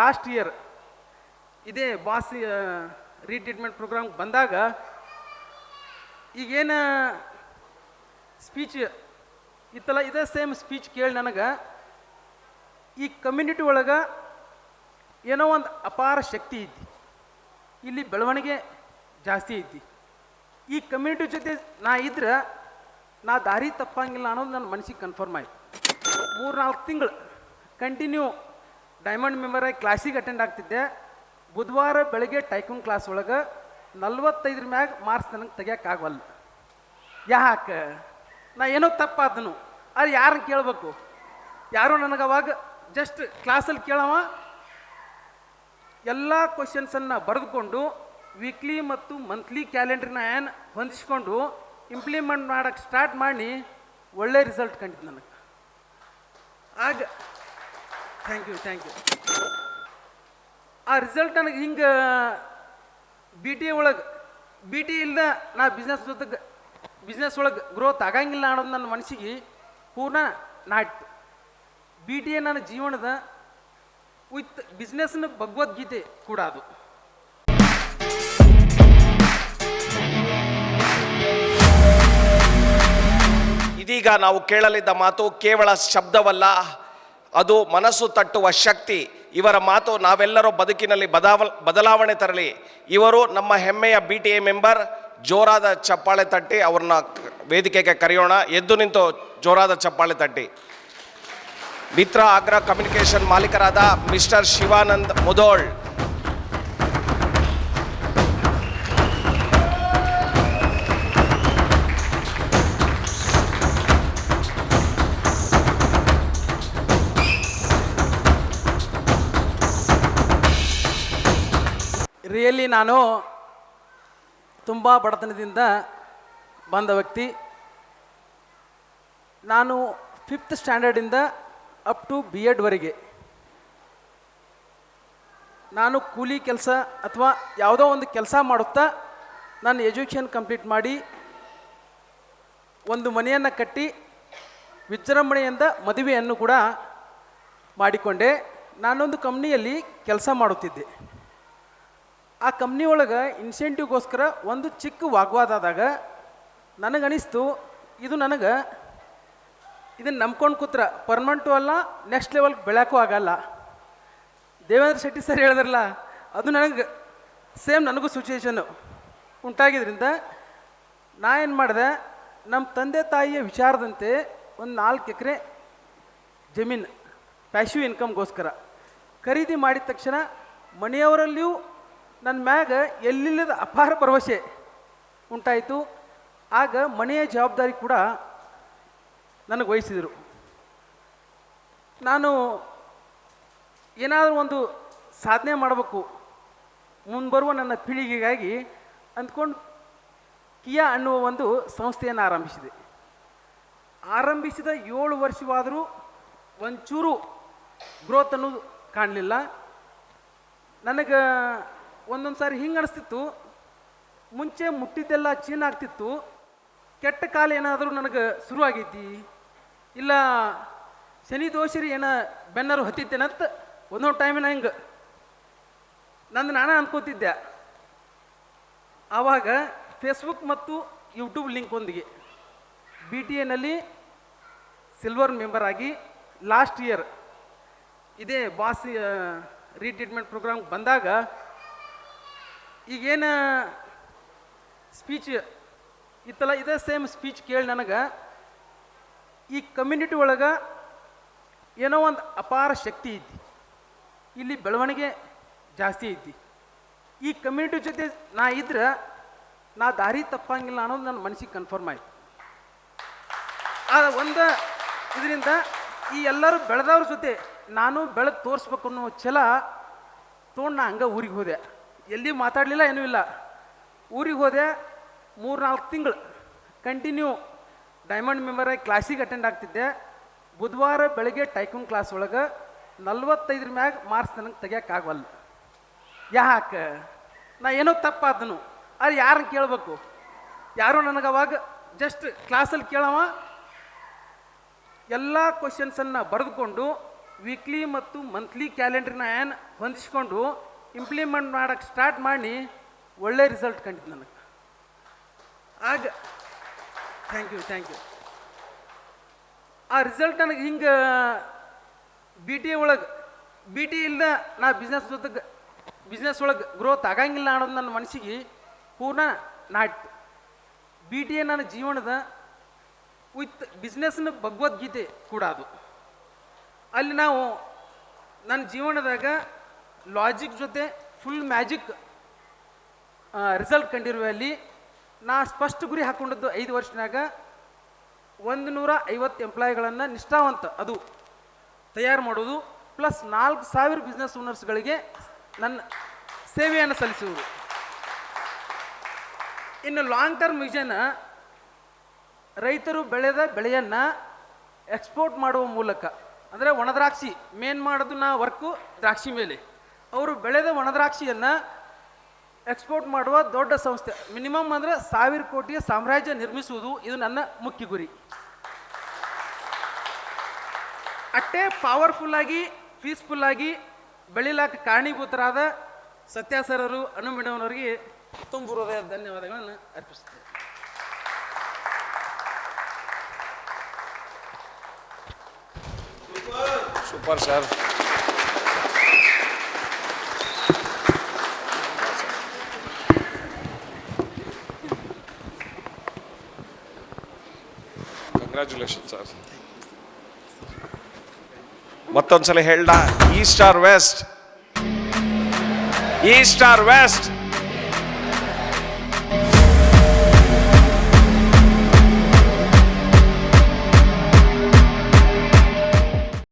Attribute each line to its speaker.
Speaker 1: Last year ಇದೇ boss retreatment program ಬಂದಾಗ ಈಗೇನು ಸ್ಪೀಚ್ ಇತ್ತಲ್ಲ, ಇದೇ ಸೇಮ್ ಸ್ಪೀಚ್ ಕೇಳಿ ನನಗೆ, ಈ ಕಮ್ಯುನಿಟಿ ಒಳಗೆ ಏನೋ ಒಂದು ಅಪಾರ ಶಕ್ತಿ ಐತಿ ಇಲ್ಲಿ ಬೆಳವಣಿಗೆ ಜಾಸ್ತಿ ಐತಿ ಈ ಕಮ್ಯುನಿಟಿ ಜೊತೆ ನಾ ಇದ್ರೆ, ನಾ ದಾರಿ ತಪ್ಪಂಗಿಲ್ಲ ಅನ್ನೋದು ನನ್ನ ಮನಸ್ಸಿಗೆ ಕನ್ಫರ್ಮ್ ಆಯ್ತು. ಮೂರು ನಾಲ್ಕು ತಿಂಗಳು ಕಂಟಿನ್ಯೂ ಡೈಮಂಡ್ ಮೆಂಬರ್ ಆಗಿ ಕ್ಲಾಸಿಗೆ ಅಟೆಂಡ್ ಆಗ್ತಿದ್ದೆ. ಬುಧವಾರ ಬೆಳಗ್ಗೆ ಟೈಕೂನ್ ಕ್ಲಾಸ್ ಒಳಗೆ ನಲ್ವತ್ತೈದ್ರ ಮ್ಯಾಗ ಮಾರ್ಕ್ಸ್ ನನಗೆ ತೆಗಿಯೋಕ್ಕಾಗವಲ್ಲ ಯಾಕೆ? ನಾ ಏನೋ ತಪ್ಪಾದನು ಅದು ಯಾರನ್ನ ಕೇಳಬೇಕು? ಯಾರೋ ನನಗೆ ಅವಾಗ ಜಸ್ಟ್ ಕ್ಲಾಸಲ್ಲಿ ಕೇಳವ. ಎಲ್ಲ ಕ್ವಶನ್ಸನ್ನು ಬರೆದುಕೊಂಡು ವೀಕ್ಲಿ ಮತ್ತು ಮಂತ್ಲಿ ಕ್ಯಾಲೆಂಡ್ರಿನ ಏನು ಹೊಂದಿಸ್ಕೊಂಡು ಇಂಪ್ಲಿಮೆಂಟ್ ಮಾಡೋಕ್ಕೆ ಸ್ಟಾರ್ಟ್ ಮಾಡಿ ಒಳ್ಳೆ ರಿಸಲ್ಟ್ ಕಂಡಿದ್ದು ನನಗೆ. ಆಗ ಥ್ಯಾಂಕ್ ಯು ಥ್ಯಾಂಕ್ ಯು ಆ ರಿಸಲ್ಟ್ ನನಗೆ ಹಿಂಗೆ ಬಿ ಟಿ ಒಳಗೆ ಬಿ ಟಿ ಇಲ್ದ ನಾ ಬಿಸ್ನೆಸ್ ಜೊತೆಗೆ ಬಿಸ್ನೆಸ್ ಒಳಗೆ ಗ್ರೋತ್ ಆಗಂಗಿಲ್ಲ ಅನ್ನೋದು ನನ್ನ ಮನಸ್ಸಿಗೆ ಪೂರ್ಣ ನಾಟ್. ಬಿ ಟಿ ಎ ನನ್ನ ಜೀವನದ ವಿತ್ ಬಿಸ್ನೆಸ್ನ ಭಗವದ್ಗೀತೆ ಕೂಡ ಅದು.
Speaker 2: ಇದೀಗ ನಾವು ಕೇಳಲಿದ್ದ ಮಾತು ಕೇವಲ ಶಬ್ದವಲ್ಲ. ಅದು ಮನಸ್ಸು ತಟ್ಟುವ ಶಕ್ತಿ. ಇವರ ಮಾತು ನಾವೆಲ್ಲರೂ ಬದುಕಿನಲ್ಲಿ ಬದಾವ ಬದಲಾವಣೆ ತರಲಿ. ಇವರು ನಮ್ಮ ಹೆಮ್ಮೆಯ ಬಿ ಟಿ ಎ ಮೆಂಬರ್ ಜೋರಾದ ಚಪ್ಪಾಳೆ ತಟ್ಟಿ, ಅವ್ರನ್ನ ವೇದಿಕೆಗೆ ಕರೆಯೋಣ. ಎದ್ದು ನಿಂತು ಜೋರಾದ ಚಪ್ಪಾಳೆ ತಟ್ಟಿ. ಮಿತ್ರ ಆಗ್ರಾ ಕಮ್ಯುನಿಕೇಷನ್ ಮಾಲೀಕರಾದ ಮಿಸ್ಟರ್ ಶಿವಾನಂದ್ ಮುದೋಳ್.
Speaker 1: ರಿಯಲಿ ನಾನು ತುಂಬ ಬಡತನದಿಂದ ಬಂದ ವ್ಯಕ್ತಿ. ನಾನು ಫಿಫ್ತ್ ಸ್ಟ್ಯಾಂಡರ್ಡಿಂದ ಅಪ್ ಟು ಬಿ ಎಡ್ವರೆಗೆ ನಾನು ಕೂಲಿ ಕೆಲಸ ಅಥವಾ ಯಾವುದೋ ಒಂದು ಕೆಲಸ ಮಾಡುತ್ತಾ ನಾನು ಎಜುಕೇಷನ್ ಕಂಪ್ಲೀಟ್ ಮಾಡಿ ಒಂದು ಮನೆಯನ್ನು ಕಟ್ಟಿ ವಿಜೃಂಭಣೆಯಿಂದ ಮದುವೆಯನ್ನು ಕೂಡ ಮಾಡಿಕೊಂಡೆ. ನಾನೊಂದು ಕಂಪ್ನಿಯಲ್ಲಿ ಕೆಲಸ ಮಾಡುತ್ತಿದ್ದೆ. ಆ ಕಂಪ್ನಿ ಒಳಗೆ ಇನ್ಸೆಂಟಿವ್ಗೋಸ್ಕರ ಒಂದು ಚಿಕ್ಕ ವಾಗ್ವಾದ ಆದಾಗ ನನಗನಿಸ್ತು, ಇದು ನನಗೆ ಇದನ್ನು ನಂಬ್ಕೊಂಡು ಕೂತ್ರ ಪರ್ಮನೆಂಟು ಅಲ್ಲ ನೆಕ್ಸ್ಟ್ ಲೆವೆಲ್ಗೆ ಬೆಳೆಯೋಕ್ಕೂ ಆಗಲ್ಲ. ದೇವೇಂದ್ರ ಶೆಟ್ಟಿ ಸರ್ ಹೇಳಿದ್ರಲ್ಲ, ಅದು ನನಗೆ ಸೇಮ್ ನನಗೂ ಸಿಚುವೇಶನ್ನು ಉಂಟಾಗಿದ್ದರಿಂದ ನಾ ಏನು ಮಾಡಿದೆ ನಮ್ಮ ತಂದೆ ತಾಯಿಯ ವಿಚಾರದಂತೆ ಒಂದು ನಾಲ್ಕು ಎಕರೆ ಜಮೀನು ಪ್ಯಾಶಿವ್ ಇನ್ಕಮ್ಗೋಸ್ಕರ ಖರೀದಿ ಮಾಡಿದ ತಕ್ಷಣ ಮನೆಯವರಲ್ಲಿಯೂ ನನ್ನ ಮ್ಯಾಗ ಎಲ್ಲಿಲ್ಲದ ಅಪಾರ ಭರವಸೆ ಉಂಟಾಯಿತು. ಆಗ ಮನೆಯ ಜವಾಬ್ದಾರಿ ಕೂಡ ನನಗೆ ವಹಿಸಿದರು. ನಾನು ಏನಾದರೂ ಒಂದು ಸಾಧನೆ ಮಾಡಬೇಕು ಮುಂಬರುವ ನನ್ನ ಪೀಳಿಗೆಗಾಗಿ ಅಂದ್ಕೊಂಡು ಕಿಯಾ ಅನ್ನುವ ಒಂದು ಸಂಸ್ಥೆಯನ್ನು ಆರಂಭಿಸಿದೆ. ಆರಂಭಿಸಿದ ಏಳು ವರ್ಷವಾದರೂ ಒಂಚೂರು ಗ್ರೋತ್ ಅನ್ನೋದು ಕಾಣಲಿಲ್ಲ. ನನಗೆ ಒಂದೊಂದು ಸಾರಿ ಹಿಂಗೆ ಅನಿಸ್ತಿತ್ತು. ಮುಂಚೆ ಮುಟ್ಟಿದ್ದೆಲ್ಲ ಚೀನ್ ಆಗ್ತಿತ್ತು. ಕೆಟ್ಟ ಕಾಲ ಏನಾದರೂ ನನಗೆ ಶುರುವಾಗೈತಿ ಇಲ್ಲ ಶನಿ ದೋಷರಿ ಏನ ಬೆನ್ನರು ಹತ್ತಿತ್ತೇನಂತ ಒಂದೊಂದು ಟೈಮಿನ ಹಿಂಗೆ ನಂದು ನಾನೇ ಅನ್ಕೋತಿದ್ದೆ. ಆವಾಗ ಫೇಸ್ಬುಕ್ ಮತ್ತು ಯೂಟ್ಯೂಬ್ ಲಿಂಕ್ನೊಂದಿಗೆ ಬಿ ಟಿ ಎನಲ್ಲಿ ಸಿಲ್ವರ್ ಮೆಂಬರ್ ಆಗಿ ಲಾಸ್ಟ್ ಇಯರ್ ಇದೇ ಬಾಸ್ ರೀಟ್ರೀಟ್ಮೆಂಟ್ ಪ್ರೋಗ್ರಾಮ್ ಬಂದಾಗ ಈಗೇನು ಸ್ಪೀಚ್ ಇತ್ತಲ್ಲ, ಇದೇ ಸೇಮ್ ಸ್ಪೀಚ್ ಕೇಳಿ ನನಗೆ, ಈ ಕಮ್ಯುನಿಟಿ ಒಳಗೆ ಏನೋ ಒಂದು ಅಪಾರ ಶಕ್ತಿ ಐತಿ ಇಲ್ಲಿ ಬೆಳವಣಿಗೆ ಜಾಸ್ತಿ ಐತಿ ಈ ಕಮ್ಯುನಿಟಿ ಜೊತೆ ನಾ ಇದ್ರೆ, ನಾ ದಾರಿ ತಪ್ಪಂಗಿಲ್ಲ ಅನ್ನೋದು ನನ್ನ ಮನಸ್ಸಿಗೆ ಕನ್ಫರ್ಮ್ ಆಯ್ತು. ಆ ಒಂದು ಇದರಿಂದ ಈ ಎಲ್ಲರೂ ಬೆಳೆದವ್ರ ಜೊತೆ ನಾನು ಬೆಳೆದು ತೋರಿಸ್ಬೇಕು ಅನ್ನೋ ಛಲ ತೊಗೊಂಡು ನಾ ಹಂಗೆ ಊರಿಗೆ ಹೋದೆ. ಎಲ್ಲಿ ಮಾತಾಡಲಿಲ್ಲ ಏನೂ ಇಲ್ಲ. ಊರಿಗೆ ಹೋದೆ ಮೂರು ನಾಲ್ಕು ತಿಂಗಳು ಕಂಟಿನ್ಯೂ ಡೈಮಂಡ್ ಮೆಂಬರ್ ಕ್ಲಾಸಿಗೆ ಅಟೆಂಡ್ ಆಗ್ತಿದ್ದೆ. ಬುಧವಾರ ಬೆಳಗ್ಗೆ ಟೈಕೂನ್ ಕ್ಲಾಸ್ ಒಳಗೆ ನಲ್ವತ್ತೈದ್ರ ಮ್ಯಾಗ ಮಾರ್ಕ್ಸ್ ನನಗೆ ತೆಗಿಯೋಕ್ಕಾಗಲ್ಲ ಯಾಕೆ? ನಾ ಏನೋ ತಪ್ಪಾದನು. ಅದು ಯಾರನ್ನ ಕೇಳಬೇಕು? ಯಾರು ನನಗೆ ಅವಾಗ ಜಸ್ಟ್ ಕ್ಲಾಸಲ್ಲಿ ಕೇಳವ. ಎಲ್ಲ ಕ್ವಶನ್ಸನ್ನು ಬರೆದುಕೊಂಡು ವೀಕ್ಲಿ ಮತ್ತು ಮಂತ್ಲಿ ಕ್ಯಾಲೆಂಡ್ರಿನ ಏನು ಹೊಂದಿಸ್ಕೊಂಡು ಇಂಪ್ಲಿಮೆಂಟ್ ಮಾಡೋಕ್ಕೆ ಸ್ಟಾರ್ಟ್ ಮಾಡಿ ಒಳ್ಳೆ ರಿಸಲ್ಟ್ ಕಂಡಿತ್ತು ನನಗೆ. ಆಗ ಥ್ಯಾಂಕ್ ಯು ಥ್ಯಾಂಕ್ ಯು ಆ ರಿಸಲ್ಟ್ ನನಗೆ ಹಿಂಗೆ ಬಿ ಟಿ ಒಳಗೆ ಬಿ ಟಿ ಇಲ್ಲ ನಾ ಬಿಸ್ನೆಸ್ ಜೊತೆಗೆ ಬಿಸ್ನೆಸ್ ಒಳಗೆ ಗ್ರೋತ್ ಆಗಂಗಿಲ್ಲ ಅನ್ನೋದು ನನ್ನ ಮನಸ್ಸಿಗೆ ಪೂರ್ಣ ನಾಟ್ತು ಬಿ ಟಿ ನನ್ನ ಜೀವನದ ವಿತ್ ಬಿಸ್ನೆಸ್ನ ಭಗವದ್ಗೀತೆ ಕೂಡ ಅದು. ಅಲ್ಲಿ ನಾವು ನನ್ನ ಜೀವನದಾಗ ಲಾಜಿಕ್ ಜೊತೆ ಫುಲ್ ಮ್ಯಾಜಿಕ್ ರಿಸಲ್ಟ್ ಕಂಡಿರುವಲ್ಲಿ ನಾ ಸ್ಪಷ್ಟ ಗುರಿ ಹಾಕ್ಕೊಂಡದ್ದು ಐದು ವರ್ಷನಾಗ ಒಂದು ನೂರ ಐವತ್ತು ಎಂಪ್ಲಾಯಿಗಳನ್ನು ನಿಷ್ಠಾವಂತ ಅದು ತಯಾರು ಮಾಡೋದು ಪ್ಲಸ್ ನಾಲ್ಕು ಸಾವಿರ ಬಿಸ್ನೆಸ್ ಓನರ್ಸ್ಗಳಿಗೆ ನನ್ನ ಸೇವೆಯನ್ನು ಸಲ್ಲಿಸುವುದು. ಇನ್ನು ಲಾಂಗ್ ಟರ್ಮ್ ವಿಷನ್ ರೈತರು ಬೆಳೆದ ಬೆಳೆಯನ್ನು ಎಕ್ಸ್ಪೋರ್ಟ್ ಮಾಡುವ ಮೂಲಕ, ಅಂದರೆ ಒಣದ್ರಾಕ್ಷಿ ಮೇನ್ ಮಾಡೋದು ನಾ ವರ್ಕು ದ್ರಾಕ್ಷಿ ಮೇಲೆ. ಅವರು ಬೆಳೆದ ಒಣದ್ರಾಕ್ಷಿಯನ್ನು ಎಕ್ಸ್ಪೋರ್ಟ್ ಮಾಡುವ ದೊಡ್ಡ ಸಂಸ್ಥೆ. ಮಿನಿಮಮ್ ಅಂದರೆ ಸಾವಿರ ಕೋಟಿಯ ಸಾಮ್ರಾಜ್ಯ ನಿರ್ಮಿಸುವುದು ಇದು ನನ್ನ ಮುಖ್ಯ ಗುರಿ. ಅಷ್ಟೇ ಪವರ್ಫುಲ್ಲಾಗಿ ಪೀಸ್ಫುಲ್ಲಾಗಿ ಬೆಳಿಲಾಕ ಕಾರಣೀಭೂತರಾದ ಸತ್ಯಾಸರರು ಅನು ಮೇಡಮ್ನವರಿಗೆ ತುಂಬ ಹೃದಯ ಧನ್ಯವಾದಗಳನ್ನು ಅರ್ಪಿಸುತ್ತೇನೆ.
Speaker 2: Super sir. ಕಂಗ್ರ್ಯಾಚುಲೇಷನ್ ಸರ್ ಮತ್ತೊಂದ್ಸಲ ಹೇಳ್ದ east or west east or west